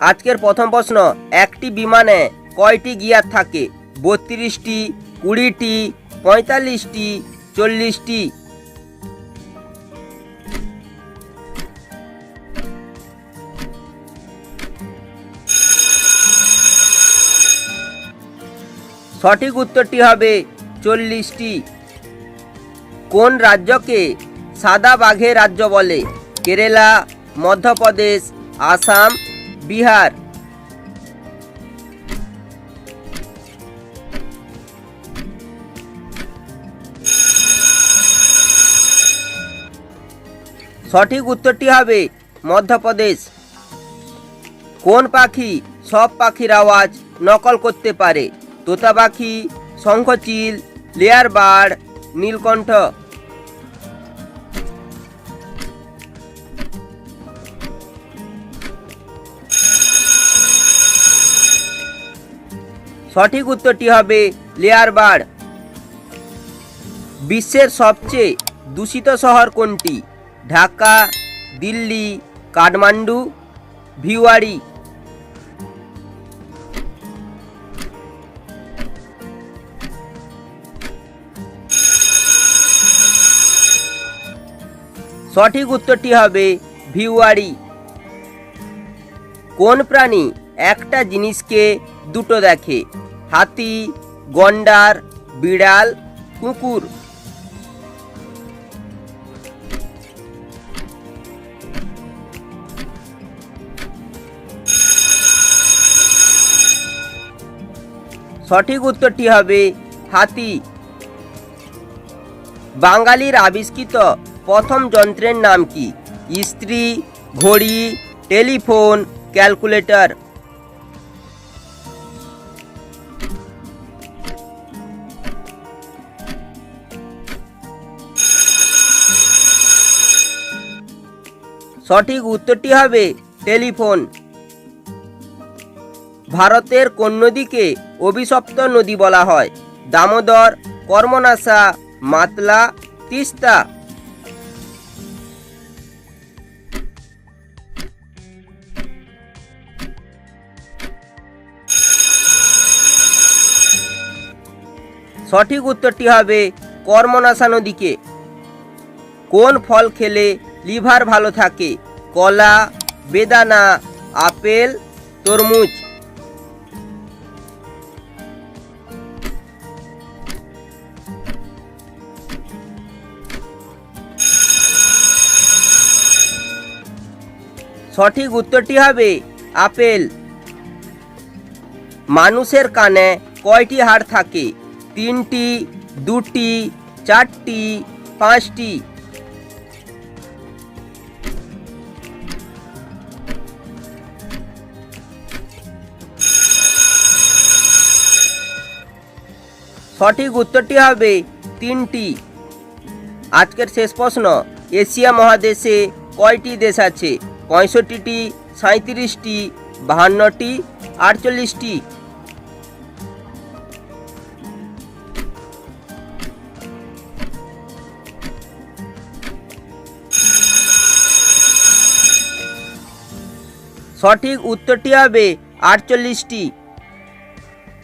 আজকের প্রথম প্রশ্ন, একটি বিমানে কয়টি গিয়ার থাকে? বত্রিশটি, কুড়িটি, পঁয়তাল্লিশটি, চল্লিশটি? সঠিক উত্তরটি হবে চল্লিশটি। কোন রাজ্যকে সাদা বাঘের রাজ্য বলে? কেরালা, মধ্যপ্রদেশ, আসাম বিহার। সঠিক উত্তরটি হবে মধ্যপ্রদেশ। কোন পাখি সব পাখির আওয়াজ নকল করতে পারে? তোতা পাখি শঙ্খচিল লেয়ার বার্ড নীলকণ্ঠ। সঠিক উত্তরটি হবে লেয়ার বার্ড বিশ্বের সবচেয়ে দূষিত শহর কোনটি? ঢাকা, দিল্লি, কাঠমান্ডু ভিওয়ারি সঠিক উত্তরটি হবে ভিওয়ারি কোন প্রাণী একটা জিনিসকে দুটো দেখে? হাতি, গন্ডার, বিড়াল, কুকুর। সঠিক উত্তরটি হবে হাতি। বাঙালির আবিষ্কৃত প্রথম যন্ত্রের নাম কি? ইস্ত্রি ঘড়ি, টেলিফোন, ক্যালকুলেটর। সঠিক উত্তরটি হবে টেলিফোন। ভারতের কোন নদীকে অভিশপ্ত নদী বলা হয়। দামোদর কর্মনাশা মাতলা, তিস্তা। সঠিক উত্তরটি হবে কর্মনাশা নদীকে। কোন ফল খেলে লিভার ভালো থাকে। কলা, বেদানা, আপেল, তরমুজ। সঠিক উত্তরটি হবে আপেল। মানুষের কানে কয়টি হাড় থাকে? তিনটি, দুটি, চারটি, পাঁচটি। সঠিক উত্তরটি হবে তিনটি। আজকের শেষ প্রশ্ন, এশিয়া মহাদেশে কয়টি দেশ আছে? পঁয়ষট্টিটি সাঁত্রিশটি বাহান্নটি, আটচল্লিশটি। সঠিক উত্তরটি হবে আটচল্লিশটি।